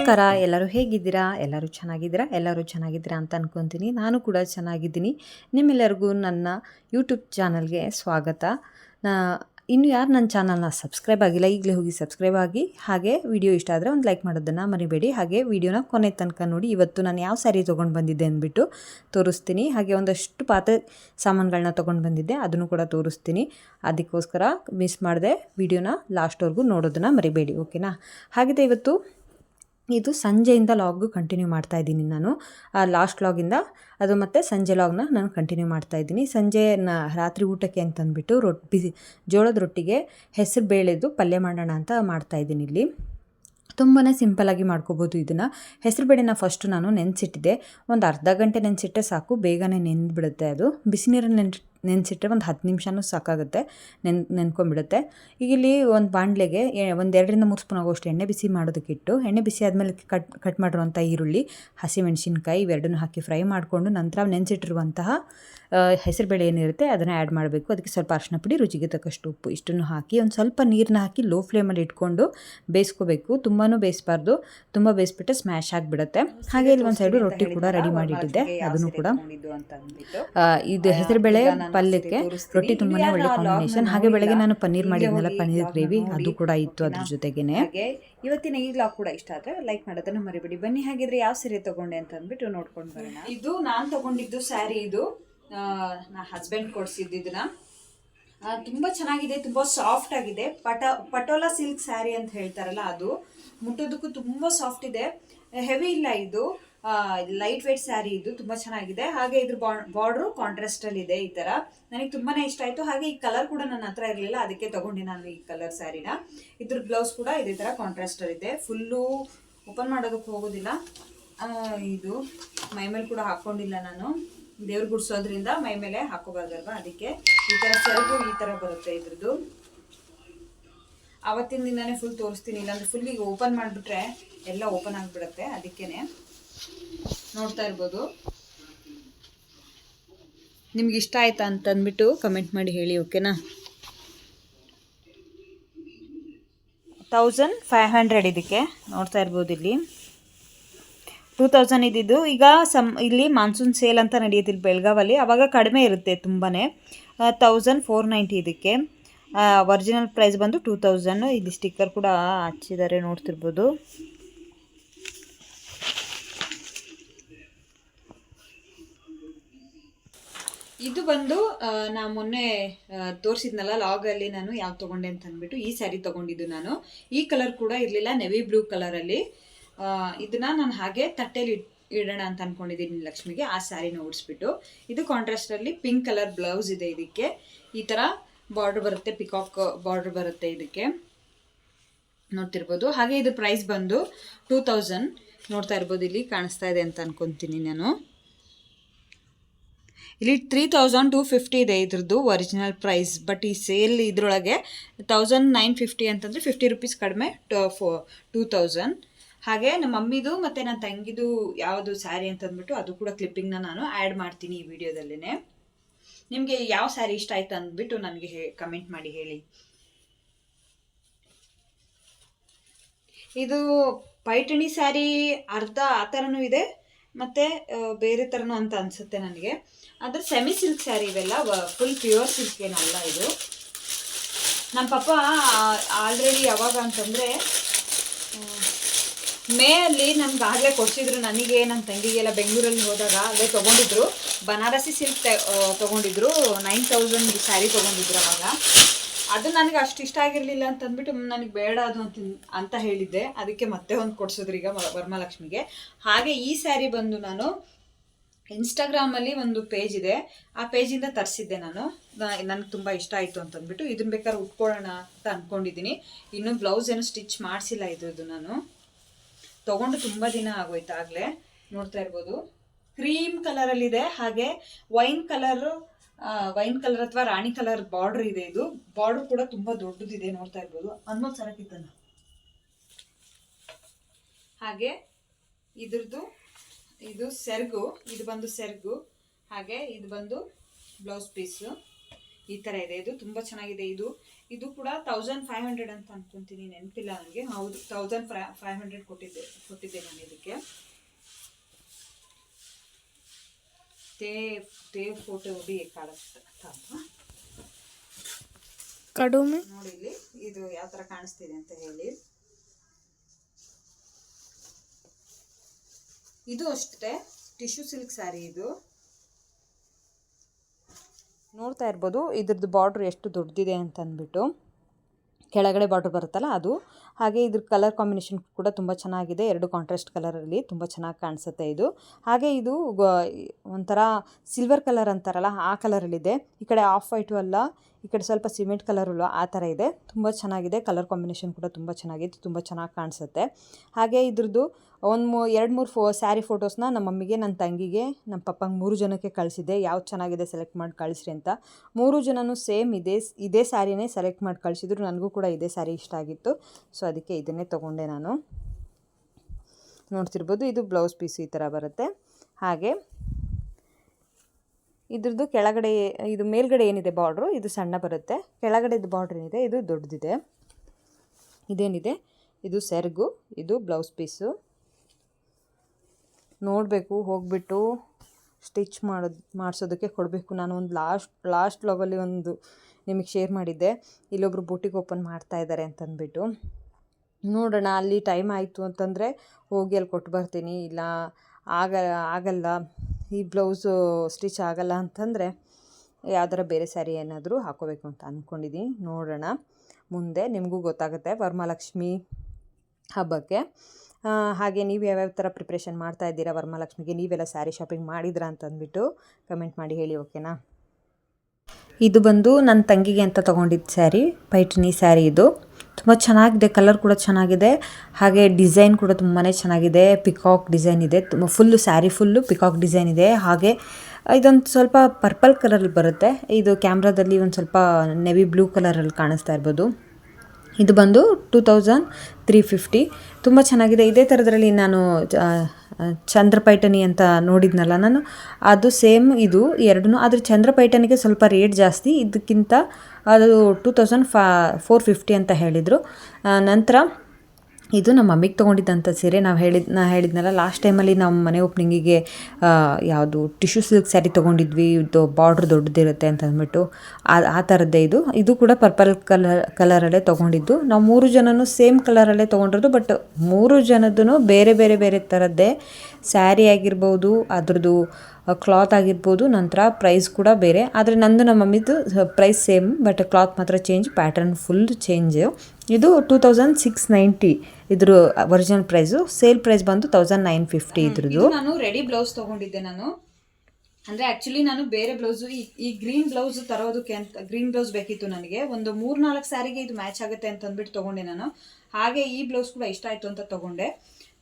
ನಮಸ್ಕಾರ. ಎಲ್ಲರೂ ಹೇಗಿದ್ದೀರಾ? ಎಲ್ಲರೂ ಚೆನ್ನಾಗಿದ್ದೀರಾ? ಎಲ್ಲರೂ ಚೆನ್ನಾಗಿದ್ದೀರಾ ಅಂತ ಅನ್ಕೊತೀನಿ. ನಾನು ಕೂಡ ಚೆನ್ನಾಗಿದ್ದೀನಿ. ನಿಮ್ಮೆಲ್ಲರಿಗೂ ನನ್ನ ಯೂಟ್ಯೂಬ್ ಚಾನಲ್ಗೆ ಸ್ವಾಗತ. ನಾ, ಇನ್ನು ಯಾರು ನನ್ನ ಚಾನಲ್ನ ಸಬ್ಸ್ಕ್ರೈಬ್ ಆಗಿಲ್ಲ, ಈಗಲೇ ಹೋಗಿ ಸಬ್ಸ್ಕ್ರೈಬ್ ಆಗಿ, ಹಾಗೆ ವಿಡಿಯೋ ಇಷ್ಟ ಆದರೆ ಒಂದು ಲೈಕ್ ಮಾಡೋದನ್ನು ಮರಿಬೇಡಿ. ಹಾಗೆ ವಿಡಿಯೋನ ಕೊನೆ ತನಕ ನೋಡಿ, ಇವತ್ತು ನಾನು ಯಾವ ಸ್ಯಾರಿ ತೊಗೊಂಡು ಬಂದಿದ್ದೆ ಅಂದ್ಬಿಟ್ಟು ತೋರಿಸ್ತೀನಿ. ಹಾಗೆ ಒಂದಷ್ಟು ಪಾತ್ರೆ ಸಾಮಾನುಗಳನ್ನ ತೊಗೊಂಡು ಬಂದಿದ್ದೆ, ಅದನ್ನು ಕೂಡ ತೋರಿಸ್ತೀನಿ. ಅದಕ್ಕೋಸ್ಕರ ಮಿಸ್ ಮಾಡಿದೆ ವಿಡಿಯೋನ ಲಾಸ್ಟ್ವರೆಗೂ ನೋಡೋದನ್ನು ಮರಿಬೇಡಿ, ಓಕೆನಾ? ಹಾಗಿದೆ ಇವತ್ತು ಇದು ಸಂಜೆಯಿಂದ ಲಾಗ್ ಕಂಟಿನ್ಯೂ ಮಾಡ್ತಾ ಇದ್ದೀನಿ ನಾನು. ಲಾಸ್ಟ್ ಲಾಗಿಂದ ಅದು ಮತ್ತು ಸಂಜೆ ಲಾಗ್ನ ನಾನು ಕಂಟಿನ್ಯೂ ಮಾಡ್ತಾ ಇದ್ದೀನಿ. ಸಂಜೆ ನ, ರಾತ್ರಿ ಊಟಕ್ಕೆ ಅಂತಂದ್ಬಿಟ್ಟು ರೊಟ್ಟಿ ಬಿಸಿ, ಜೋಳದ ರೊಟ್ಟಿಗೆ ಹೆಸರು ಬೇಳೆದು ಪಲ್ಯ ಮಾಡೋಣ ಅಂತ ಮಾಡ್ತಾ ಇದ್ದೀನಿ ಇಲ್ಲಿ. ತುಂಬಾ ಸಿಂಪಲಾಗಿ ಮಾಡ್ಕೋಬೋದು ಇದನ್ನು. ಹೆಸರುಬೇಳೆನ ಫಸ್ಟು ನಾನು ನೆನೆಸಿಟ್ಟಿದ್ದೆ. ಒಂದು ಅರ್ಧ ಗಂಟೆ ನೆನೆಸಿಟ್ಟೆ ಸಾಕು, ಬೇಗನೆ ನೆಂದ್ಬಿಡುತ್ತೆ ಅದು. ಬಿಸಿನೀರನ್ನು ನೆನ್ ನೆನೆಸಿಟ್ರೆ ಒಂದು ಹತ್ತು ನಿಮಿಷನೂ ಸಾಕಾಗುತ್ತೆ ನೆನ್ ನೆನ್ಕೊಂಬಿಡುತ್ತೆ. ಈಗ ಇಲ್ಲಿ ಒಂದು ಬಾಣಲೆಗೆ ಒಂದು ಎರಡರಿಂದ ಮೂರು ಸ್ಪೂನ್ ಆಗೋಷ್ಟು ಎಣ್ಣೆ ಬಿಸಿ ಮಾಡೋದಕ್ಕಿಟ್ಟು ಎಣ್ಣೆ ಬಿಸಿ ಆದಮೇಲೆ ಕಟ್ ಕಟ್ ಮಾಡಿರುವಂಥ ಈರುಳ್ಳಿ ಹಸಿಮೆಣಸಿನ್ಕಾಯಿ ಇವೆರಡನ್ನೂ ಹಾಕಿ ಫ್ರೈ ಮಾಡಿಕೊಂಡು ನಂತರ ನೆನೆಸಿಟ್ಟಿರುವಂತಹ ಹೆಸರುಬೇಳೆ ಏನಿರುತ್ತೆ ಅದನ್ನು ಆ್ಯಡ್ ಮಾಡಬೇಕು. ಅದಕ್ಕೆ ಸ್ವಲ್ಪ ಅರಿಶಿನ ಪುಡಿ ರುಚಿಗೆ ತಕ್ಕಷ್ಟು ಉಪ್ಪು ಇಷ್ಟನ್ನು ಹಾಕಿ ಒಂದು ಸ್ವಲ್ಪ ನೀರನ್ನ ಹಾಕಿ ಲೋ ಫ್ಲೇಮಲ್ಲಿ ಇಟ್ಕೊಂಡು ಬೇಯಿಸ್ಕೋಬೇಕು. ತುಂಬಾ ಬೇಯಿಸಬಾರ್ದು ತುಂಬ ಬೇಯಿಸ್ಬಿಟ್ಟು ಸ್ಮ್ಯಾಶ್ ಆಗಿಬಿಡುತ್ತೆ. ಹಾಗೆ ಇಲ್ಲಿ ಒಂದು ಸೈಡು ರೊಟ್ಟಿ ಕೂಡ ರೆಡಿ ಮಾಡಿಟ್ಟಿದ್ದೆ ಅದನ್ನು ಕೂಡ. ಇದು ಹೆಸರುಬೇಳೆ ಪಲ್ಯಕ್ಕೆ ರೊಟ್ಟಿ ತುಂಬಾನೇ ಒಳ್ಳೆ ಕಾಂಬಿನೇಷನ್ ಹಾಗೆ ಬೆಳಗ್ಗೆ ನಾನು ಪನ್ನೀರ್ ಮಾಡಿದ್ನಲ್ಲ ಪನ್ನೀರ್ ಗ್ರೇವಿ ಅದು ಕೂಡ ಇತ್ತು ಅದ್ರ ಜೊತೆಗೇನೆ. ಇವತ್ತಿನ ಈ ಲಾಗ್ ಕೂಡ ಇಷ್ಟ ಆದ್ರೆ ಲೈಕ್ ಮಾಡೋದನ್ನ ಮರಿಬೇಡಿ. ಬನ್ನಿ ಹಾಗಿದ್ರೆ ಯಾವ ಸೀರೆ ತಗೊಂಡೆ ಅಂತ ಅಂದ್ಬಿಟ್ಟು ನೋಡ್ಕೊಂಡು ಬರೋಣ. ಇದು ನಾನು ತಗೊಂಡಿದ್ದು ಸ್ಯಾರಿ ಇದು. ಆ, ನಾ ಹಸ್ಬೆಂಡ್ ಕೊಡ್ಸಿದ್ದು ಇದನ್ನ. ಆ, ತುಂಬಾ ಚೆನ್ನಾಗಿದೆ ತುಂಬಾ ಸಾಫ್ಟ್ ಆಗಿದೆ. ಪಟ ಪಟೋಲಾ ಸಿಲ್ಕ್ ಸ್ಯಾರಿ ಅಂತ ಹೇಳ್ತಾರಲ್ಲ ಅದು. ಮುಟ್ಟೋದಕ್ಕೂ ತುಂಬಾ ಸಾಫ್ಟ್ ಇದೆ. ಹೆವಿ ಇಲ್ಲ ಇದು. ಲೈಟ್ ವೇಟ್ ಸ್ಯಾರಿ ಇದು ತುಂಬಾ ಚೆನ್ನಾಗಿದೆ. ಹಾಗೆ ಇದ್ರ ಬಾರ್ಡ್ರು ಕಾಂಟ್ರಾಸ್ಟ್ ಅಲ್ಲಿ ಇದೆ ಈ ತರ. ನನಗೆ ತುಂಬಾನೇ ಇಷ್ಟ ಆಯ್ತು. ಹಾಗೆ ಈ ಕಲರ್ ಕೂಡ ನನ್ನ ಹತ್ರ ಇರಲಿಲ್ಲ. ಅದಕ್ಕೆ ತಗೊಂಡೆ ನಾನು ಈ ಕಲರ್ ಸ್ಯಾರಿನ ಇದ್ರ ಬ್ಲೌಸ್ ಕೂಡ ಇದೇ ತರ ಕಾಂಟ್ರಾಸ್ಟ್ ಅಲ್ಲಿ ಇದೆ. ಫುಲ್ಲು ಓಪನ್ ಮಾಡೋದಕ್ಕೆ ಹೋಗೋದಿಲ್ಲ. ಇದು ಮೈ ಮೇಲೆ ಕೂಡ ಹಾಕೊಂಡಿಲ್ಲ ನಾನು. ದೇವ್ರ ಗುಡ್ಸೋದ್ರಿಂದ ಮೈ ಮೇಲೆ ಹಾಕೋಬಾರ್ದಲ್ವಾ? ಅದಕ್ಕೆ ಈ ತರ ಸೆರಗು ಈ ತರ ಬರುತ್ತೆ ಇದ್ರದ್ದು. ಅವತ್ತಿನ ದಿನನೇ ಫುಲ್ ತೋರಿಸ್ತೀನಿ. ಇಲ್ಲಾಂದ್ರೆ ಫುಲ್ ಈಗ ಓಪನ್ ಮಾಡಿಬಿಟ್ರೆ ಎಲ್ಲ ಓಪನ್ ಆಗಿಬಿಡುತ್ತೆ. ಅದಕ್ಕೇನೆ. ನೋಡ್ತಾ ಇರ್ಬೋದು. ನಿಮ್ಗೆ ಇಷ್ಟ ಆಯ್ತಾ ಅಂತ ಅಂದ್ಬಿಟ್ಟು ಕಮೆಂಟ್ ಮಾಡಿ ಹೇಳಿ ಓಕೆನಾ ತೌಸಂಡ್ ಫೈವ್ ಹಂಡ್ರೆಡ್ ಇದಕ್ಕೆ ನೋಡ್ತಾ ಇರ್ಬೋದು ಇಲ್ಲಿ. ಟೂ ತೌಸಂಡ್ ಇದ್ದಿದ್ದು, ಈಗ ಸಮ್ ಇಲ್ಲಿ ಮಾನ್ಸೂನ್ ಸೇಲ್ ಅಂತ ನಡೆಯುತ್ತಿಲ್ಲ ಬೆಳಗಾವಲ್ಲಿ ಆವಾಗ ಕಡಿಮೆ ಇರುತ್ತೆ ತುಂಬಾ ತೌಸಂಡ್ ಫೋರ್ ನೈಂಟಿ ಇದಕ್ಕೆ. ಒರಿಜಿನಲ್ ಪ್ರೈಸ್ ಬಂದು ಟೂ ತೌಸಂಡ್ ಇಲ್ಲಿ ಸ್ಟಿಕ್ಕರ್ ಕೂಡ ಹಚ್ಚಿದ್ದಾರೆ ನೋಡ್ತಿರ್ಬೋದು. ಇದು ಬಂದು ನಾ ಮೊನ್ನೆ ತೋರಿಸಿದ್ನಲ್ಲ ಲಾಗಲ್ಲಿ ನಾನು ಯಾವ್ದು ತಗೊಂಡೆ ಅಂತ ಅಂದ್ಬಿಟ್ಟು ಈ ಸ್ಯಾರಿ ತಗೊಂಡಿದ್ದು ನಾನು. ಈ ಕಲರ್ ಕೂಡ ಇರಲಿಲ್ಲ ನೆವಿ ಬ್ಲೂ ಕಲರಲ್ಲಿ ಇದನ್ನ ನಾನು ಹಾಗೆ ತಟ್ಟೆಲಿ ಇಡೋಣ ಅಂತ ಅನ್ಕೊಂಡಿದ್ದೀನಿ ಲಕ್ಷ್ಮಿಗೆ, ಆ ಸ್ಯಾರಿನ ಉಡಿಸ್ಬಿಟ್ಟು. ಇದು ಕಾಂಟ್ರಾಸ್ಟಲ್ಲಿ ಪಿಂಕ್ ಕಲರ್ ಬ್ಲೌಸ್ ಇದೆ ಇದಕ್ಕೆ. ಈ ಥರ ಬಾರ್ಡರ್ ಬರುತ್ತೆ ಪಿಕಾಕ್ ಬಾರ್ಡರ್ ಬರುತ್ತೆ ಇದಕ್ಕೆ. ನೋಡ್ತಿರ್ಬೋದು. ಹಾಗೆ ಇದು ಪ್ರೈಸ್ ಬಂದು ಟೂ ತೌಸಂಡ್ ನೋಡ್ತಾ ಇರ್ಬೋದು, ಇಲ್ಲಿ ಕಾಣಿಸ್ತಾ ಇದೆ ಅಂತ ಅನ್ಕೊಂತೀನಿ ನಾನು. ಇಲ್ಲಿ ತ್ರೀ ತೌಸಂಡ್ ಟೂ ಫಿಫ್ಟಿ ಇದೆ ಇದ್ರದ್ದು ಒರಿಜಿನಲ್ ಪ್ರೈಸ್ ಬಟ್ ಈ ಸೇಲ್ ಇದ್ರೊಳಗೆ ತೌಸಂಡ್ ನೈನ್ ಫಿಫ್ಟಿ ಅಂತಂದರೆ ಫಿಫ್ಟಿ ರುಪೀಸ್ ಕಡಿಮೆ ಫೋ ಟೂ ತೌಸಂಡ್ ಹಾಗೆ ನಮ್ಮ ಮಮ್ಮಿದು ಮತ್ತು ನನ್ನ ತಂಗಿದು ಯಾವುದು ಸ್ಯಾರಿ ಅಂತಂದ್ಬಿಟ್ಟು ಅದು ಕೂಡ ಕ್ಲಿಪ್ಪಿಂಗ್ನ ನಾನು ಆ್ಯಡ್ ಮಾಡ್ತೀನಿ ಈ ವಿಡಿಯೋದಲ್ಲೇ ನಿಮಗೆ ಯಾವ ಸ್ಯಾರಿ ಇಷ್ಟ ಆಯ್ತು ಅಂದ್ಬಿಟ್ಟು ನನಗೆ ಹೇ ಕಮೆಂಟ್ ಮಾಡಿ ಹೇಳಿ. ಇದು ಪೈಠಣಿ ಸ್ಯಾರಿ ಅರ್ಧ ಆ ಥರನೂ ಇದೆ. ಮತ್ತು ಬೇರೆ ಥರನೂ ಅಂತ ಅನಿಸುತ್ತೆ ನನಗೆ. ಆದರೆ ಸೆಮಿ ಸಿಲ್ಕ್ ಸ್ಯಾರಿ ಇವೆಲ್ಲ ಫುಲ್ ಪ್ಯೂರ್ ಸಿಲ್ಕ್ ಏನಲ್ಲ ಇದು. ನಮ್ಮ ಪಾಪ ಆಲ್ರೆಡಿ ಯಾವಾಗ ಅಂತಂದರೆ ಮೇ ಅಲ್ಲಿ ನಮ್ಗೆ ಆಗಲೇ ಕೊಡ್ಸಿದ್ರು. ನನಗೆ ನನ್ನ ತಂಗಿಗೆಲ್ಲ ಬೆಂಗಳೂರಲ್ಲಿ ಹೋದಾಗ ಅಲ್ಲೇ ತೊಗೊಂಡಿದ್ರು. ಬನಾರಸಿ ಸಿಲ್ಕ್ ತಗೊಂಡಿದ್ರು. ನೈನ್ ತೌಸಂಡ್ ಸ್ಯಾರಿ ತೊಗೊಂಡಿದ್ರು ಅವಾಗ. ಅದು ನನಗೆ ಅಷ್ಟು ಇಷ್ಟ ಆಗಿರಲಿಲ್ಲ ಅಂತ ಅಂದ್ಬಿಟ್ಟು ನನಗೆ ಬೇಡ ಅದು ಅಂತ ಅಂತ ಹೇಳಿದ್ದೆ. ಅದಕ್ಕೆ ಮತ್ತೆ ಒಂದು ಕೊಡ್ಸಿದ್ರು ಈಗ ವರಮಹಾಲಕ್ಷ್ಮಿಗೆ ಹಾಗೆ ಈ ಸ್ಯಾರಿ ಬಂದು ನಾನು ಇನ್ಸ್ಟಾಗ್ರಾಮಲ್ಲಿ ಒಂದು ಪೇಜ್ ಇದೆ. ಆ ಪೇಜಿಂದ ತರಿಸಿದ್ದೆ ನಾನು. ನನಗೆ ತುಂಬ ಇಷ್ಟ ಆಯಿತು ಅಂತಂದ್ಬಿಟ್ಟು ಇದನ್ನ ಬೇಕಾದ್ರೆ ಉಟ್ಕೊಳ್ಳೋಣ ಅಂತ ಅಂದ್ಕೊಂಡಿದ್ದೀನಿ ಇನ್ನೂ ಬ್ಲೌಸ್ ಏನು ಸ್ಟಿಚ್ ಮಾಡಿಸಿಲ್ಲ ಇದು ನಾನು. ತಗೊಂಡು ತುಂಬ ದಿನ ಆಗೋಯ್ತು ಆಗಲೇ. ನೋಡ್ತಾ ಇರ್ಬೋದು. ಕ್ರೀಮ್ ಕಲರಲ್ಲಿದೆ ಹಾಗೆ ವೈನ್ ಕಲರ್ ವೈನ್ ಕಲರ್ ಅಥವಾ ರಾಣಿ ಕಲರ್ ಬಾರ್ಡರ್ ಇದೆ ಇದು. ಬಾರ್ಡರ್ ಕೂಡ ತುಂಬಾ ದೊಡ್ಡದಿದೆ ನೋಡ್ತಾ ಇರ್ಬೋದು. ಅನ್ಮೋಲ್ ಸರಕಿತ್ತಲ್ಲ ಹಾಗೆ ಇದ್ರದ್ದು ಇದು ಸೆರ್ಗು, ಇದು ಬಂದು ಸೆರ್ಗು, ಹಾಗೆ ಇದು ಬಂದು ಬ್ಲೌಸ್ ಪೀಸು ಈ ಥರ ಇದೆ. ಇದು ತುಂಬ ಚೆನ್ನಾಗಿದೆ. ಇದು ಇದು ಕೂಡ ತೌಸಂಡ್ ಫೈವ್ ಹಂಡ್ರೆಡ್ ಅಂತ ಅನ್ಕೊಂತೀನಿ. ನೆನಪಿಲ್ಲ ನನಗೆ ಹೌದು ತೌಸಂಡ್ ಫೈವ್ ಹಂಡ್ರೆಡ್ ಕೊಟ್ಟಿದ್ದೆ ಕೊಟ್ಟಿದ್ದೆ ನಾನು ಇದಕ್ಕೆ. ತೇ ತೇ ಫೋಟೋ ಬಿ ಕಾಣಿಸ್ತಾ ಕಡಿಮೆ? ನೋಡಿ ಇಲ್ಲಿ ಇದು ಯಾವ ತರ ಕಾಣಿಸ್ತಿದೆ ಅಂತ ಹೇಳಿ. ಇದು ಅಷ್ಟೇ ಟಿಶ್ಯೂ ಸಿಲ್ಕ್ ಸ್ಯಾರಿ ಇದು. ನೋಡ್ತಾ ಇರ್ಬೋದು ಇದ್ರದ್ದು ಬಾರ್ಡ್ರ್ ಎಷ್ಟು ದೊಡ್ಡದಿದೆ ಅಂತ ಅಂದ್ಬಿಟ್ಟು ಕೆಳಗಡೆ ಬಾರ್ಡ್ರ್ ಬರುತ್ತಲ್ಲ ಅದು. ಹಾಗೆ ಇದ್ರ ಕಲರ್ ಕಾಂಬಿನೇಷನ್ ಕೂಡ ತುಂಬ ಚೆನ್ನಾಗಿದೆ. ಎರಡು ಕಾಂಟ್ರಾಸ್ಟ್ ಕಲರಲ್ಲಿ ತುಂಬ ಚೆನ್ನಾಗಿ ಕಾಣಿಸುತ್ತೆ ಇದು. ಹಾಗೆ ಇದು ಒಂಥರ ಸಿಲ್ವರ್ ಕಲರ್ ಅಂತಾರಲ್ಲ ಆ ಕಲರಲ್ಲಿದೆ. ಈ ಕಡೆ ಆಫ್ ವೈಟು ಅಲ್ಲ, ಈ ಕಡೆ ಸ್ವಲ್ಪ ಸಿಮೆಂಟ್ ಕಲರಲ್ಲೂ ಆ ಥರ ಇದೆ. ತುಂಬ ಚೆನ್ನಾಗಿದೆ. ಕಲರ್ ಕಾಂಬಿನೇಷನ್ ಕೂಡ ತುಂಬ ಚೆನ್ನಾಗಿದೆ. ತುಂಬ ಚೆನ್ನಾಗಿ ಕಾಣಿಸುತ್ತೆ. ಹಾಗೆ ಇದ್ರದ್ದು ಒಂದು ಮೂ, ಎರಡು ಮೂರು ಫೋ, ಸ್ಯಾರಿ ಫೋಟೋಸ್ನ ನಮ್ಮ ಮಮ್ಮಿಗೆ ನನ್ನ ತಂಗಿಗೆ ನಮ್ಮ ಪಪ್ಪಂಗೆ ಮೂರು ಜನಕ್ಕೆ ಕಳಿಸಿದ್ದೆ. ಯಾವ್ದು ಚೆನ್ನಾಗಿದೆ ಸೆಲೆಕ್ಟ್ ಮಾಡಿ ಕಳಿಸ್ರಿ ಅಂತ. ಮೂರು ಜನನೂ ಸೇಮ್ ಇದೇ ಇದೇ ಸ್ಯಾರಿನೇ ಸೆಲೆಕ್ಟ್ ಮಾಡಿ ಕಳಿಸಿದ್ರು. ನನಗೂ ಕೂಡ ಇದೇ ಸ್ಯಾರಿ ಇಷ್ಟ ಆಗಿತ್ತು. ಸೊ, ಅದಕ್ಕೆ ಇದನ್ನೇ ತೊಗೊಂಡೆ ನಾನು. ನೋಡ್ತಿರ್ಬೋದು, ಇದು ಬ್ಲೌಸ್ ಪೀಸ್ ಈ ಥರ ಬರುತ್ತೆ. ಹಾಗೆ, ಇದ್ರದ್ದು ಕೆಳಗಡೆ, ಇದು ಮೇಲ್ಗಡೆ ಏನಿದೆ ಬಾರ್ಡ್ರು, ಇದು ಸಣ್ಣ ಬರುತ್ತೆ. ಕೆಳಗಡೆದು ಬಾರ್ಡ್ರ್ ಏನಿದೆ, ಇದು ದೊಡ್ಡದಿದೆ ಇದೇನಿದೆ? ಇದು ಸೆರಗು, ಇದು ಬ್ಲೌಸ್ ಪೀಸು. ನೋಡಬೇಕು, ಹೋಗ್ಬಿಟ್ಟು ಸ್ಟಿಚ್ ಮಾಡೋದು, ಮಾಡಿಸೋದಕ್ಕೆ ಕೊಡಬೇಕು. ನಾನು ಒಂದು ಲಾಸ್ಟ್ ಲಾಸ್ಟ್ ಲಾಗಲ್ಲಿ ಒಂದು ನಿಮಗೆ ಶೇರ್ ಮಾಡಿದ್ದೆ. ಇಲ್ಲೊಬ್ರು ಬೂಟಿಗೆ ಓಪನ್ ಮಾಡ್ತಾ ಇದ್ದಾರೆ ಅಂತಂದ್ಬಿಟ್ಟು. ನೋಡೋಣ, ಅಲ್ಲಿ ಟೈಮ್ ಆಯಿತು ಅಂತಂದರೆ ಹೋಗಿ ಅಲ್ಲಿ ಕೊಟ್ಟು ಬರ್ತೀನಿ. ಇಲ್ಲ, ಆಗ, ಆಗಲ್ಲ, ಈ ಬ್ಲೌಸು ಸ್ಟಿಚ್ ಆಗಲ್ಲ ಅಂತಂದರೆ ಯಾವ್ದಾರ ಬೇರೆ ಸ್ಯಾರಿ ಏನಾದರೂ ಹಾಕೋಬೇಕು ಅಂತ ಅಂದ್ಕೊಂಡಿದ್ದೀನಿ ನೋಡೋಣ. ಮುಂದೆ ನಿಮಗೂ ಗೊತ್ತಾಗುತ್ತೆ ವರಮಹಾಲಕ್ಷ್ಮಿ ಹಬ್ಬಕ್ಕೆ. ಹಾಗೆ ನೀವು ಯಾವ್ಯಾವ ಥರ ಪ್ರಿಪ್ರೇಷನ್ ಮಾಡ್ತಾ ಇದ್ದೀರಾ ವರಮಹಾಲಕ್ಷ್ಮಿಗೆ? ನೀವೆಲ್ಲ ಸ್ಯಾರಿ ಶಾಪಿಂಗ್ ಮಾಡಿದ್ರಾ ಅಂತಂದ್ಬಿಟ್ಟು ಕಮೆಂಟ್ ಮಾಡಿ ಹೇಳಿ ಓಕೆನಾ ಇದು ಬಂದು ನನ್ನ ತಂಗಿಗೆ ಅಂತ ತೊಗೊಂಡಿದ್ದ ಸ್ಯಾರಿ ಪೈಟ್ನಿ ಸ್ಯಾರಿ ಇದು. ತುಂಬ ಚೆನ್ನಾಗಿದೆ ಕಲರ್ ಕೂಡ ಚೆನ್ನಾಗಿದೆ. ಹಾಗೆ ಡಿಸೈನ್ ಕೂಡ ತುಂಬಾ ಚೆನ್ನಾಗಿದೆ. ಪಿಕಾಕ್ ಡಿಸೈನ್ ಇದೆ. ತುಂಬ full sari full peacock design ಇದೆ. ಹಾಗೆ ಇದೊಂದು ಸ್ವಲ್ಪ ಪರ್ಪಲ್ ಕಲರಲ್ಲಿ ಬರುತ್ತೆ. ಇದು ಕ್ಯಾಮ್ರಾದಲ್ಲಿ ಒಂದು ಸ್ವಲ್ಪ ನೆವಿ ಬ್ಲೂ ಕಲರಲ್ಲಿ ಕಾಣಿಸ್ತಾ ಇರ್ಬೋದು. ಇದು ಬಂದು ಟೂ ತೌಸಂಡ್ ತ್ರೀ ಫಿಫ್ಟಿ. ತುಂಬ ಚೆನ್ನಾಗಿದೆ. ಇದೇ ಥರದ್ರಲ್ಲಿ ನಾನು ಚಂದ್ರಪೈಟನಿ ಅಂತ ನೋಡಿದ್ನಲ್ಲ ನಾನು. ಅದು ಸೇಮ್ ಇದು ಎರಡೂ ಆದರೆ ಚಂದ್ರಪೈಟನಿಗೆ ಸ್ವಲ್ಪ ರೇಟ್ ಜಾಸ್ತಿ. ಇದಕ್ಕಿಂತ ಅದು two thousand four, four fifty ಅಂತ ಹೇಳಿದರು. ನಂತರ ಇದು ನಮ್ಮ ಮಮ್ಮಿಗೆ ತೊಗೊಂಡಿದ್ದಂಥ ಸೀರೆ. ನಾವು ಹೇಳಿದ, ನಾ ಹೇಳಿದ್ನಲ್ಲ ಲಾಸ್ಟ್ ಟೈಮಲ್ಲಿ ನಮ್ಮ ಮನೆ ಓಪ್ನಿಂಗಿಗೆ ಯಾವುದು ಟಿಶ್ಯೂ ಸಿಲ್ಕ್ ಸ್ಯಾರಿ ತೊಗೊಂಡಿದ್ವಿ. ಇದು ಬಾರ್ಡ್ರ್ ದೊಡ್ಡದಿರುತ್ತೆ ಅಂತ ಅಂದ್ಬಿಟ್ಟು. ಆ ಆ ಥರದ್ದೇ ಇದು. ಇದು ಕೂಡ ಪರ್ಪಲ್ ಕಲರ್ ಕಲರಲ್ಲೇ ತೊಗೊಂಡಿದ್ದು. ನಾವು ಮೂರು ಜನನೂ ಸೇಮ್ ಕಲರಲ್ಲೇ ತೊಗೊಂಡಿರೋದು ಬಟ್ ಮೂರು ಜನದ್ದು ಬೇರೆ ಬೇರೆ ಬೇರೆ ಥರದ್ದೇ ಸ್ಯಾರಿ ಆಗಿರ್ಬೋದು, ಅದ್ರದ್ದು ಕ್ಲಾತ್ ಆಗಿರ್ಬೋದು, ನಂತರ ಪ್ರೈಸ್ ಕೂಡ ಬೇರೆ. ಆದರೆ ನಂದು ನಮ್ಮ ಮಮ್ಮಿದು ಪ್ರೈಸ್ ಸೇಮ್ ಬಟ್ ಕ್ಲಾತ್ ಮಾತ್ರ ಚೇಂಜ್ ಪ್ಯಾಟರ್ನ್ ಫುಲ್ ಚೇಂಜ್ ಇದು ಟೂ ತೌಸಂಡ್ ಸಿಕ್ಸ್ ನೈಂಟಿ ಇದ್ರ ಒರಿಜಿನಲ್ ಪ್ರೈಸು ಸೇಲ್ ಪ್ರೈಸ್ ಬಂದು ತೌಸಂಡ್ ನೈನ್ ಫಿಫ್ಟಿ ಇದ್ರದ್ದು. ನಾನು ರೆಡಿ ಬ್ಲೌಸ್ ತಗೊಂಡಿದ್ದೆ ನಾನು. ಅಂದ್ರೆ ಆ್ಯಕ್ಚುಲಿ ನಾನು ಬೇರೆ ಬ್ಲೌಸು ಈ ಗ್ರೀನ್ ಬ್ಲೌಸ್ ತರೋದಕ್ಕೆ ಅಂತ ಗ್ರೀನ್ ಬ್ಲೌಸ್ ಬೇಕಿತ್ತು ನನಗೆ. ಒಂದು ಮೂರು ನಾಲ್ಕು ಸ್ಯಾರಿಗೆ ಇದು ಮ್ಯಾಚ್ ಆಗುತ್ತೆ ಅಂತ ಅಂದ್ಬಿಟ್ಟು ತಗೊಂಡೆ ನಾನು. ಹಾಗೆ ಈ ಬ್ಲೌಸ್ ಕೂಡ ಇಷ್ಟ ಆಯ್ತು ಅಂತ ತಗೊಂಡೆ.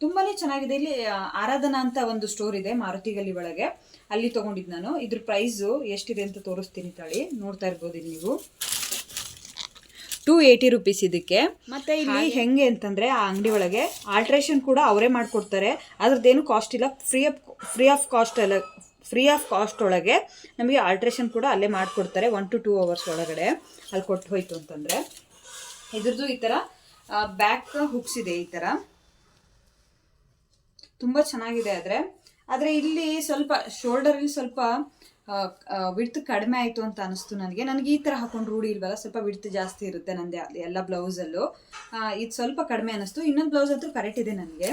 ತುಂಬಾನೇ ಚೆನ್ನಾಗಿದೆ. ಇಲ್ಲಿ ಆರಾಧನಾ ಅಂತ ಒಂದು ಸ್ಟೋರ್ ಇದೆ ಮಾರುತಿ ಗಲ್ಲಿ ಒಳಗೆ. ಅಲ್ಲಿ ತೊಗೊಂಡಿದ್ದು ನಾನು. ಇದ್ರ ಪ್ರೈಸ್ ಎಷ್ಟಿದೆ ಅಂತ ತೋರಿಸ್ತೀನಿ ತಾಳಿ. ನೋಡ್ತಾ ಇರ್ಬೋದು ಇಲ್ಲಿ ನೀವು. ಟೂ ಏಯ್ಟಿ ರುಪೀಸ್ ಇದಕ್ಕೆ. ಮತ್ತೆ ಇಲ್ಲಿ ಹೆಂಗೆ ಅಂತಂದ್ರೆ ಆ ಅಂಗಡಿ ಒಳಗೆ ಆಲ್ಟ್ರೇಷನ್ ಕೂಡ ಅವರೇ ಮಾಡ್ಕೊಡ್ತಾರೆ. ಅದ್ರದ್ದೇನು ಕಾಸ್ಟ್ ಇಲ್ಲ. Free of free of cost ಅಲ್ಲ ಫ್ರೀ ಆಫ್ ಕಾಸ್ಟ್ ಒಳಗೆ ನಮಗೆ ಆಲ್ಟ್ರೇಷನ್ ಕೂಡ ಅಲ್ಲೇ ಮಾಡಿಕೊಡ್ತಾರೆ ಒನ್ ಟು ಟೂ ಅವರ್ಸ್ ಒಳಗಡೆ ಅಲ್ಲಿ ಕೊಟ್ಟು ಹೋಯ್ತು ಅಂತಂದ್ರೆ. ಇದ್ರದ್ದು ಈ ಥರ ಬ್ಯಾಕ್ ಹುಕ್ಸ್ ಇದೆ ಈ ಥರ ತುಂಬ ಚೆನ್ನಾಗಿದೆ ಆದರೆ. ಆದರೆ ಇಲ್ಲಿ ಸ್ವಲ್ಪ ಶೋಲ್ಡರ್ ಸ್ವಲ್ಪ ವಿಡ್ತ್ ಕಡಿಮೆ ಆಯಿತು ಅಂತ ಅನಿಸ್ತು ನನಗೆ. ನನಗೆ ಈ ಥರ ಹಾಕೊಂಡು ರೂಢಿ ಇಲ್ವಲ್ಲ? ಸ್ವಲ್ಪ ವಿಡ್ತ್ ಜಾಸ್ತಿ ಇರುತ್ತೆ ನಂದೇ ಎಲ್ಲ ಬ್ಲೌಸಲ್ಲೂ ಇದು ಸ್ವಲ್ಪ ಕಡಿಮೆ ಅನ್ನಿಸ್ತು ಇನ್ನೊಂದು ಬ್ಲೌಸ್ ಅಂತೂ ಕರೆಕ್ಟ್ ಇದೆ ನನಗೆ.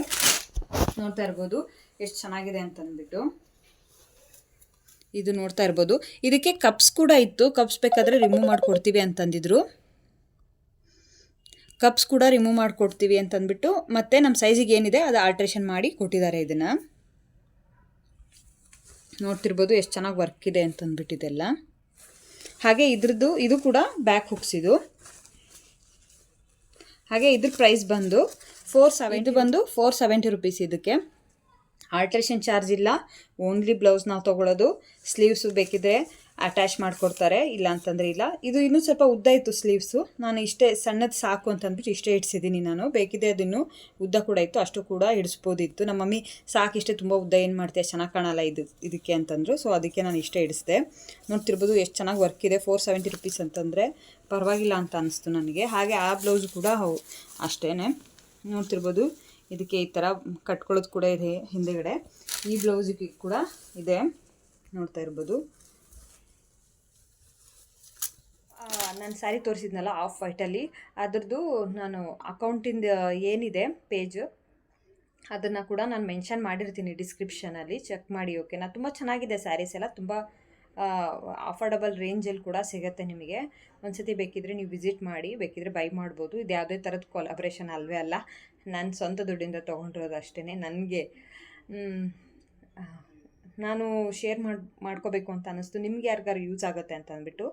ನೋಡ್ತಾ ಇರ್ಬೋದು. ಎಷ್ಟು ಚೆನ್ನಾಗಿದೆ ಅಂತ ಅಂದ್ಬಿಟ್ಟು. ಇದು ನೋಡ್ತಾ ಇರ್ಬೋದು. ಇದಕ್ಕೆ ಕಪ್ಸ್ ಕೂಡ ಇತ್ತು. ಕಪ್ಸ್ ಬೇಕಾದರೆ ರಿಮೂವ್ ಮಾಡಿಕೊಡ್ತೀವಿ ಅಂತಂದಿದ್ರು ಕಪ್ಸ್ ಕೂಡ ರಿಮೂವ್ ಮಾಡಿಕೊಡ್ತೀವಿ ಅಂತಂದ್ಬಿಟ್ಟು ಮತ್ತೆ ನಮ್ಮ ಸೈಜಿಗೆ ಏನಿದೆ, ಅದು ಆಲ್ಟ್ರೇಷನ್ ಮಾಡಿ ಕೊಟ್ಟಿದ್ದಾರೆ ಇದನ್ನು. ನೋಡ್ತಿರ್ಬೋದು ಎಷ್ಟು ಚೆನ್ನಾಗಿ ವರ್ಕ್ ಇದೆ ಅಂತಂದ್ಬಿಟ್ಟಿದೆಲ್ಲ. ಹಾಗೆ ಇದ್ರದ್ದು ಇದು ಕೂಡ ಬ್ಯಾಕ್ ಹುಕ್ಸ್ ಇದು. ಹಾಗೆ ಇದ್ರ ಪ್ರೈಸ್ ಬಂದು ಫೋರ್ ಸೆವೆಂಟಿ ಬಂದು ಫೋರ್ ಸೆವೆಂಟಿ ರುಪೀಸ್ ಇದಕ್ಕೆ. ಆಲ್ಟ್ರೇಷನ್ ಚಾರ್ಜ್ ಇಲ್ಲ ಓನ್ಲಿ ಬ್ಲೌಸ್ ನಾವು ತೊಗೊಳೋದು ಸ್ಲೀವ್ಸು ಬೇಕಿದ್ರೆ ಅಟ್ಯಾಚ್ ಮಾಡಿಕೊಡ್ತಾರೆ, ಇಲ್ಲ ಅಂತಂದರೆ ಇಲ್ಲ. ಇದು ಇನ್ನೂ ಸ್ವಲ್ಪ ಉದ್ದ ಇತ್ತು ಸ್ಲೀವ್ಸು ನಾನು ಇಷ್ಟೇ ಸಣ್ಣದು ಸಾಕು ಅಂತ ಅಂದ್ಬಿಟ್ಟು ಇಷ್ಟೇ ಇಡ್ಸಿದ್ದೀನಿ ನಾನು. ಬೇಕಿದೆ ಅದನ್ನು ಉದ್ದ ಕೂಡ ಇತ್ತು, ಅಷ್ಟು ಕೂಡ ಇಡಿಸ್ಬೋದಿತ್ತು. ನಮ್ಮ ಮಮ್ಮಿ ಇಷ್ಟೇ ತುಂಬ ಉದ್ದ ಏನು ಮಾಡ್ತೀಯ ಚೆನ್ನಾಗಿ ಕಾಣಲ್ಲ ಇದು, ಇದಕ್ಕೆ ಅಂತಂದರು. ಸೊ ಅದಕ್ಕೆ ನಾನು ಇಷ್ಟೇ ಇಡಿಸಿದೆ. ನೋಡ್ತಿರ್ಬೋದು ಎಷ್ಟು ಚೆನ್ನಾಗಿ ವರ್ಕ್ ಇದೆ. ಫೋರ್ ಸೆವೆಂಟಿ ರುಪೀಸ್ ಅಂತಂದರೆ ಪರವಾಗಿಲ್ಲ ಅಂತ ಅನಿಸ್ತು ನನಗೆ. ಹಾಗೆ ಆ ಬ್ಲೌಸ್ ಕೂಡ ಹೌ ಅಷ್ಟೇ ನೋಡ್ತಿರ್ಬೋದು ಇದಕ್ಕೆ ಈ ಥರ ಕಟ್ಕೊಳ್ಳೋದು ಕೂಡ ಇದೆ ಹಿಂದೆಗಡೆ. ಈ ಬ್ಲೌಸಿಗೆ ಕೂಡ ಇದೆ. ನೋಡ್ತಾ ಇರ್ಬೋದು. ನಾನು ಸ್ಯಾರಿ ತೋರಿಸಿದ್ನಲ್ಲ ಆಫ್ ವೈಟಲ್ಲಿ ಅದರದ್ದು ನಾನು ಅಕೌಂಟಿಂದ ಏನಿದೆ ಪೇಜ್ ಅದನ್ನು ಕೂಡ ನಾನು ಮೆನ್ಷನ್ ಮಾಡಿರ್ತೀನಿ ಡಿಸ್ಕ್ರಿಪ್ಷನಲ್ಲಿ ಚೆಕ್ ಮಾಡಿ ಓಕೆ ಓಕೆನಾ ತುಂಬ ಚೆನ್ನಾಗಿದೆ ಸ್ಯಾರೀಸ್ ಎಲ್ಲ, ತುಂಬ ಅಫೋರ್ಡಬಲ್ ರೇಂಜಲ್ಲಿ ಕೂಡ ಸಿಗುತ್ತೆ ನಿಮಗೆ. ಒಂದ್ಸತಿ ಬೇಕಿದ್ರೆ ನೀವು ವಿಸಿಟ್ ಮಾಡಿ, ಬೇಕಿದ್ರೆ ಬೈ ಮಾಡ್ಬೋದು. ಇದು ಯಾವುದೇ ಥರದ ಕೊಲಾಬ್ರೇಷನ್ ಅಲ್ವೇ ಅಲ್ಲ. ನನ್ನ ಸ್ವಂತ ದುಡ್ಡಿಂದ ತೊಗೊಂಡಿರೋದು ಅಷ್ಟೇ ನನಗೆ ನಾನು ಶೇರ್ ಮಾಡಿ, ಮಾಡ್ಕೋಬೇಕು ಅಂತ ಅನ್ನಿಸ್ತು. ನಿಮ್ಗೆ ಯಾರಿಗಾರು ಯೂಸ್ ಆಗುತ್ತೆ ಅಂತ ಅಂದ್ಬಿಟ್ಟು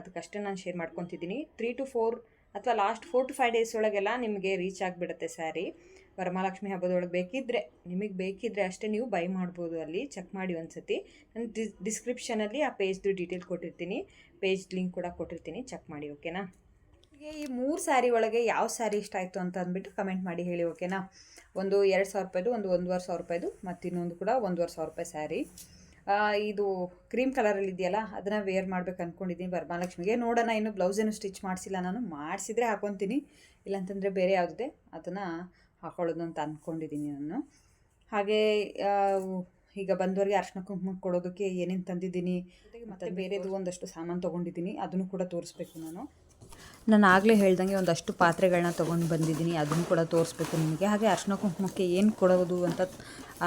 ಅದಕ್ಕಷ್ಟೇ ನಾನು ಶೇರ್ ಮಾಡ್ಕೊತಿದ್ದೀನಿ. ತ್ರೀ ಟು ಫೋರ್ ಅಥವಾ last four to five days ಒಳಗೆಲ್ಲ ನಿಮಗೆ ರೀಚ್ ಆಗಿಬಿಡುತ್ತೆ ಸ್ಯಾರಿ ವರಮಹಾಲಕ್ಷ್ಮಿ ಹಬ್ಬದೊಳಗೆ ಬೇಕಿದ್ದರೆ ನಿಮಗೆ ಬೇಕಿದ್ದರೆ ಅಷ್ಟೇ ನೀವು ಬೈ ಮಾಡ್ಬೋದು ಅಲ್ಲಿ. ಚೆಕ್ ಮಾಡಿ ಒಂದ್ಸತಿ. ನಾನು ಡಿಸ್ ಡಿಸ್ಕ್ರಿಪ್ಷನಲ್ಲಿ ಆ ಪೇಜ್ದು ಡೀಟೇಲ್ ಕೊಟ್ಟಿರ್ತೀನಿ. ಪೇಜ್ ಲಿಂಕ್ ಕೂಡ ಕೊಟ್ಟಿರ್ತೀನಿ. ಚೆಕ್ ಮಾಡಿ ಓಕೆನಾ ಈ ಮೂರು ಸ್ಯಾರಿ ಒಳಗೆ ಯಾವ ಸ್ಯಾರಿ ಇಷ್ಟ ಆಯಿತು ಅಂತ ಅಂದ್ಬಿಟ್ಟು ಕಮೆಂಟ್ ಮಾಡಿ ಹೇಳಿ ಓಕೆನಾ ಒಂದು ಎರಡು ಸಾವಿರ ರೂಪಾಯಿದು, ಒಂದು ಒಂದೂವರೆ ಸಾವಿರ ರೂಪಾಯಿದು ಮತ್ತು ಇನ್ನೊಂದು ಕೂಡ ಒಂದೂವರೆ ಸಾವಿರ ರೂಪಾಯಿ ಸ್ಯಾರಿ ಇದು ಕ್ರೀಮ್ ಕಲರಲ್ಲಿ ಇದೆಯಲ್ಲ ಅದನ್ನು ವೇರ್ ಮಾಡ್ಬೇಕು ಅಂದ್ಕೊಂಡಿದ್ದೀನಿ ವರಮಹಾಲಕ್ಷ್ಮಿಗೆ. ನೋಡೋಣ ಇನ್ನು ಬ್ಲೌಸ್ ಏನು ಸ್ಟಿಚ್ ಮಾಡಿಸಿಲ್ಲ ನಾನು ಮಾಡಿಸಿದ್ರೆ ಹಾಕೊತೀನಿ. ಇಲ್ಲಾಂತಂದರೆ ಬೇರೆ ಯಾವುದಿದೆ ಅದನ್ನು ಹಾಕೊಳ್ಳೋದು ಅಂತ ಅಂದ್ಕೊಂಡಿದ್ದೀನಿ ನಾನು. ಹಾಗೆ ಈಗ ಬಂದವರಿಗೆ ಅರ್ಶಿನ ಕುಂಕುಮ ಕೊಡೋದಕ್ಕೆ ಏನೇನು ತಂದಿದ್ದೀನಿ ಮತ್ತು ಬೇರೆದು ಒಂದಷ್ಟು ಸಾಮಾನು ತೊಗೊಂಡಿದ್ದೀನಿ ಅದನ್ನು ಕೂಡ ತೋರಿಸ್ಬೇಕು ನಾನು. ನಾನು ಆಗಲೇ ಹೇಳ್ದಂಗೆ ಒಂದಷ್ಟು ಪಾತ್ರೆಗಳನ್ನ ತೊಗೊಂಡು ಬಂದಿದ್ದೀನಿ. ಅದನ್ನು ಕೂಡ ತೋರಿಸ್ಬೇಕು ನಿಮಗೆ. ಹಾಗೆ ಅರ್ಶಿನ ಕುಂಕುಮಕ್ಕೆ ಏನು ಕೊಡೋದು ಅಂತ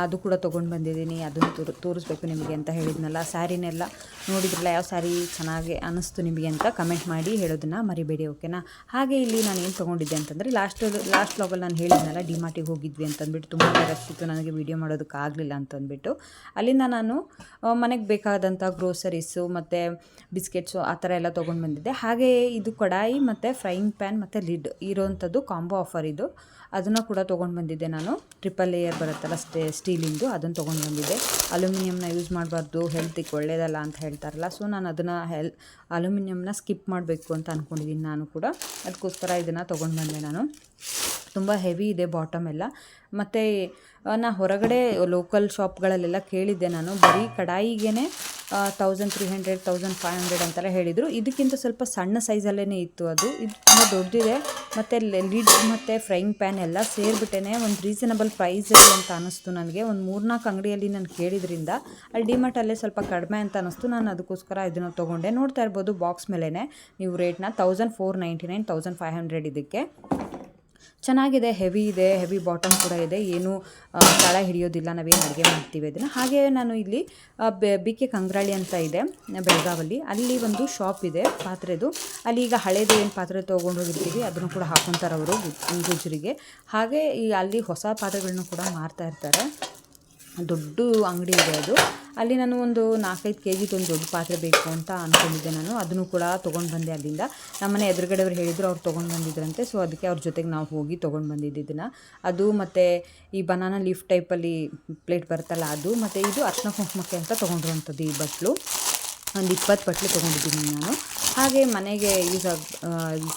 ಅದು ಕೂಡ ತೊಗೊಂಡು ಬಂದಿದ್ದೀನಿ. ಅದನ್ನು ತೋರ್, ತೋರಿಸ್ಬೇಕು ನಿಮಗೆ ಅಂತ ಹೇಳಿದ್ನಲ್ಲ. ಸ್ಯಾರಿನೆಲ್ಲ ನೋಡಿದ್ರಲ್ಲ ಯಾವ ಸ್ಯಾರಿ ಚೆನ್ನಾಗಿ ಅನ್ನಿಸ್ತು ನಿಮಗೆ ಅಂತ ಕಮೆಂಟ್ ಮಾಡಿ ಹೇಳೋದನ್ನು ಮರಿಬೇಡಿ, ಓಕೆನಾ? ಹಾಗೆ ಇಲ್ಲಿ ನಾನು ಏನು ತೊಗೊಂಡಿದ್ದೆ ಅಂತಂದರೆ ಲಾಸ್ಟ್ ಲಾಸ್ಟ್ ಲಾಗಲ್ಲಿ ನಾನು ಹೇಳಿದ್ನಲ್ಲ ಡಿಮಾರ್ಟಿಗೆ ಹೋಗಿದ್ವಿ ಅಂತಂದ್ಬಿಟ್ಟು ತುಂಬ ರಶ್ ನನಗೆ ವೀಡಿಯೋ ಮಾಡೋದಕ್ಕಾಗಲಿಲ್ಲ ಅಂತಂದ್ಬಿಟ್ಟು. ಅಲ್ಲಿಂದ ನಾನು ಮನೆಗೆ ಬೇಕಾದಂಥ ಗ್ರೋಸರೀಸು ಮತ್ತು ಬಿಸ್ಕೆಟ್ಸು ಆ ಥರ ಎಲ್ಲ ತೊಗೊಂಡು ಬಂದಿದ್ದೆ. ಹಾಗೆ ಇದು ಕಡಾಯಿ ಮತ್ತು ಫ್ರೈಯಿಂಗ್ ಪ್ಯಾನ್ ಮತ್ತು ಲಿಡ್ ಇರೋವಂಥದ್ದು ಕಾಂಬೋ ಆಫರ್ ಇದು. ಅದನ್ನು ಕೂಡ ತೊಗೊಂಡು ಬಂದಿದ್ದೆ ನಾನು. ಟ್ರಿಪಲ್ ಲೇಯರ್ ಬರುತ್ತಲ್ಲ ಸ್ಟೇ ಸ್ಟೀಲಿಂದು ಅದನ್ನು ತೊಗೊಂಡು ಬಂದಿದ್ದೆ. ಅಲ್ಯೂಮಿನಿಯಮ್ನ ಯೂಸ್ ಮಾಡಬಾರ್ದು ಹೆಲ್ತಿಗೆ ಒಳ್ಳೆಯದಲ್ಲ ಅಂತ ಹೇಳ್ತಾರಲ್ಲ ಸೊ ನಾನು ಅದನ್ನು ಹೆಲ್ ಅಲ್ಯೂಮಿನಿಯಮ್ನ ಸ್ಕಿಪ್ ಮಾಡಬೇಕು ಅಂತ ಅಂದ್ಕೊಂಡಿದ್ದೀನಿ ನಾನು ಕೂಡ. ಅದಕ್ಕೋಸ್ಕರ ಇದನ್ನು ತೊಗೊಂಡು ಬಂದೆ ನಾನು. ತುಂಬ ಹೆವಿ ಇದೆ ಬಾಟಮ್ ಎಲ್ಲ. ಮತ್ತು ನಾ ಹೊರಗಡೆ ಲೋಕಲ್ ಶಾಪ್ಗಳಲ್ಲೆಲ್ಲ ಕೇಳಿದ್ದೆ ನಾನು. ಬರೀ ಕಡಾಯಿಗೆ thousand three hundred, thousand five hundred ಅಂತೆಲ್ಲ ಹೇಳಿದರು. ಇದಕ್ಕಿಂತ ಸ್ವಲ್ಪ ಸಣ್ಣ ಸೈಜಲ್ಲೇ ಇತ್ತು ಅದು. ಇದು ತುಂಬ ದೊಡ್ಡದಿದೆ ಮತ್ತು ಲಿಡ್ ಮತ್ತು ಫ್ರೈಯಿಂಗ್ ಪ್ಯಾನ್ ಎಲ್ಲ ಸೇರಿಬಿಟ್ಟೇ ಒಂದು ರೀಸನಬಲ್ ಪ್ರೈಸ್ ಅಂತ ಅನ್ನಿಸ್ತು ನನಗೆ. ಒಂದು ಮೂರ್ನಾಲ್ಕು ಅಂಗಡಿಯಲ್ಲಿ ನಾನು ಕೇಳಿದ್ರಿಂದ ಅಲ್ಲಿ ಡಿಮಾರ್ಟಲ್ಲೇ ಸ್ವಲ್ಪ ಕಡಿಮೆ ಅಂತ ಅನ್ನಿಸ್ತು ನಾನು ಅದಕ್ಕೋಸ್ಕರ ಇದನ್ನು ತೊಗೊಂಡೆ. ನೋಡ್ತಾ ಇರ್ಬೋದು ಬಾಕ್ಸ್ ಮೇಲೇ ನೀವು ರೇಟ್ನ thousand four ninety nine, thousand five hundred ಇದಕ್ಕೆ. ಚೆನ್ನಾಗಿದೆ ಹೆವಿ ಇದೆ ಹೆವಿ ಬಾಟಮ್ ಕೂಡ ಇದೆ. ಏನು ತಳ ಹಿಡಿಯೋದಿಲ್ಲ. ನಾವೇನು ಅಡುಗೆ ಮಾಡ್ತೀವಿ ಅದನ್ನು ಹಾಗೆ ನಾನು ಇಲ್ಲಿ ಬಿ ಕೆ ಕಂಗ್ರಾಳಿ ಅಂತ ಇದೆ, ಬೆಳಗಾವಲ್ಲಿ. ಅಲ್ಲಿ ಒಂದು ಶಾಪ್ ಇದೆ ಪಾತ್ರೆದು. ಅಲ್ಲಿ ಈಗ ಹಳೇದು ಏನು ಪಾತ್ರೆ ತೊಗೊಂಡು ಹೋಗಿರ್ತೀವಿ ಅದನ್ನು ಕೂಡ ಹಾಕೊತಾರೆ ಅವರು ಗುಜ್ರಿಗೆ. ಹಾಗೆ ಈ ಅಲ್ಲಿ ಹೊಸ ಪಾತ್ರೆಗಳನ್ನು ಕೂಡ ಮಾರ್ತಾ ಇರ್ತಾರೆ. ದೊಡ್ಡ ಅಂಗಡಿ ಇದೆ ಅದು. ಅಲ್ಲಿ ನಾನು ಒಂದು ನಾಲ್ಕೈದು ಕೆ ಜಿದು ಒಂದು ದೊಡ್ಡ ಪಾತ್ರೆ ಬೇಕು ಅಂತ ಅಂದ್ಕೊಂಡಿದ್ದೆ ನಾನು. ಅದನ್ನು ಕೂಡ ತೊಗೊಂಡು ಬಂದೆ ಅಲ್ಲಿಂದ. ನಮ್ಮನೆ ಎದುರುಗಡೆ ಅವ್ರು ಹೇಳಿದ್ರು, ಅವ್ರು ತೊಗೊಂಡು ಬಂದಿದ್ರಂತೆ. ಸೊ ಅದಕ್ಕೆ ಅವ್ರ ಜೊತೆಗೆ ನಾವು ಹೋಗಿ ತೊಗೊಂಡು ಬಂದಿದ್ದಿದ್ದನ್ನು ಅದು ಮತ್ತು ಈ ಬನಾನಾ ಲೀಫ್ ಟೈಪಲ್ಲಿ ಪ್ಲೇಟ್ ಬರುತ್ತಲ್ಲ ಅದು. ಮತ್ತು ಇದು ಅರ್ಶನ ಕುಂಕುಮಕ್ಕೆ ಅಂತ ತೊಗೊಂಡಿರುವಂಥದ್ದು ಈ ಬಟ್ಲು. ಒಂದು ಇಪ್ಪತ್ತು ಬಟ್ಲು ತೊಗೊಂಡಿದ್ದೀನಿ ನಾನು. ಹಾಗೆ ಮನೆಗೆ ಯೂಸ್ ಆಗ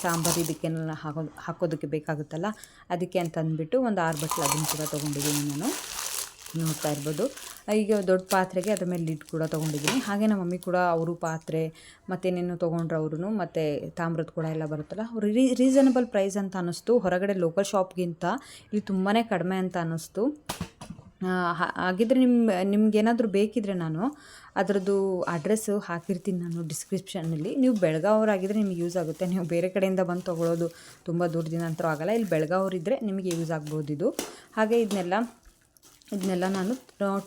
ಸಾಂಬಾರು ಇದಕ್ಕೆಲ್ಲ ಹಾಕೋ, ಹಾಕೋದಕ್ಕೆ ಬೇಕಾಗುತ್ತಲ್ಲ, ಅದಕ್ಕೆ ಅಂತ ಅಂದ್ಬಿಟ್ಟು ಒಂದು ಆರು ಬಟ್ಲು ಅದನ್ನು ಕೂಡ ತೊಗೊಂಡಿದ್ದೀನಿ ನಾನು. ನೋಡ್ತಾ ಇರ್ಬೋದು. ಈಗ ದೊಡ್ಡ ಪಾತ್ರೆಗೆ ಅದ್ರ ಮೇಲೆ ಲಿಡ್ ಕೂಡ ತೊಗೊಂಡಿದ್ದೀನಿ. ಹಾಗೆ ನಮ್ಮ ಮಮ್ಮಿ ಕೂಡ ಅವರು ಪಾತ್ರೆ ಮತ್ತೇನೇನು ತೊಗೊಂಡ್ರೆ ಅವ್ರೂ ಮತ್ತು ತಾಮ್ರದ ಕೂಡ ಎಲ್ಲ ಬರುತ್ತಲ್ಲ, ಅವ್ರು ರೀಸನಬಲ್ ಪ್ರೈಸ್ ಅಂತ ಅನ್ನಿಸ್ತು. ಹೊರಗಡೆ ಲೋಕಲ್ ಶಾಪ್ಗಿಂತ ಇಲ್ಲಿ ತುಂಬಾ ಕಡಿಮೆ ಅಂತ ಅನ್ನಿಸ್ತು. ಹಾಗಿದ್ರೆ ನಿಮ್ಮ ನಿಮ್ಗೇನಾದರೂ ಬೇಕಿದ್ರೆ ನಾನು ಅದರದ್ದು ಅಡ್ರೆಸ್ಸು ಹಾಕಿರ್ತೀನಿ ನಾನು ಡಿಸ್ಕ್ರಿಪ್ಷನ್ನಲ್ಲಿ ನೀವು ಬೆಳಗಾವರಾಗಿದ್ದರೆ ನಿಮ್ಗೆ ಯೂಸ್ ಆಗುತ್ತೆ. ನೀವು ಬೇರೆ ಕಡೆಯಿಂದ ಬಂದು ತೊಗೊಳೋದು ತುಂಬ ದೂರದಿಂದ ದಿನ ಅಂತೂ ಆಗಲ್ಲ ಇಲ್ಲಿ ಬೆಳಗಾವರಿದ್ದರೆ ನಿಮಗೆ ಯೂಸ್ ಆಗ್ಬೋದು ಇದು. ಹಾಗೆ ಇದನ್ನೆಲ್ಲ ಇದನ್ನೆಲ್ಲ ನಾನು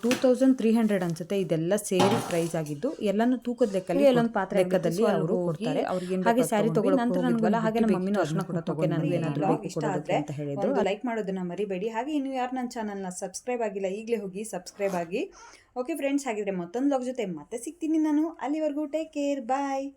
ಟೂ ತೌಸಂಡ್ ತ್ರೀ ಹಂಡ್ರೆಡ್ ಅನ್ಸುತ್ತೆ. ಇದೆಲ್ಲ ಸೇರಿ ಪ್ರೈಸ್ ಆಗಿದ್ದು ಎಲ್ಲಾನು ತೂಕದ ಲೆಕ್ಕಲ್ಲಿ ಎಲ್ಲೊಂದು ಪಾತ್ರೆ ಲೆಕ್ಕದಲ್ಲಿ ಅವರು ಕೊಡ್ತಾರೆ. ಅವ್ರಿಗೆ ಹಾಗೆ ಸ್ಯಾರಿ ತಗೊಳ್ಳೋ ನಂತರ ನನಗಲ್ಲ ಹಾಗೆ ನಮ್ಮ ಮಮ್ಮಿನೂ ಅರ್ಶನ ಕೂಡ ತಗೊಂಡು ನನಗೆ ಏನಾದರೂ ಇಷ್ಟ ಆದರೆ ಅಂತ ಹೇಳಿದ್ರು. ಲೈಕ್ ಮಾಡೋದನ್ನ ಮರಿಬೇಡಿ. ಹಾಗೆ ಇನ್ನು ಯಾರು ನನ್ನ ಚಾನಲ್ನ ಸಬ್ಸ್ಕ್ರೈಬ್ ಆಗಿಲ್ಲ ಈಗಲೇ ಹೋಗಿ ಸಬ್ಸ್ಕ್ರೈಬ್ ಆಗಿ. ಓಕೆ ಫ್ರೆಂಡ್ಸ್ ಹಾಗಿದ್ರೆ ಮತ್ತೊಂದು ಲಾಗ್ ಜೊತೆ ಮತ್ತೆ ಸಿಗ್ತೀನಿ ನಾನು. ಅಲ್ಲಿವರೆಗೂ ಟೇಕ್ ಕೇರ್ ಬಾಯ್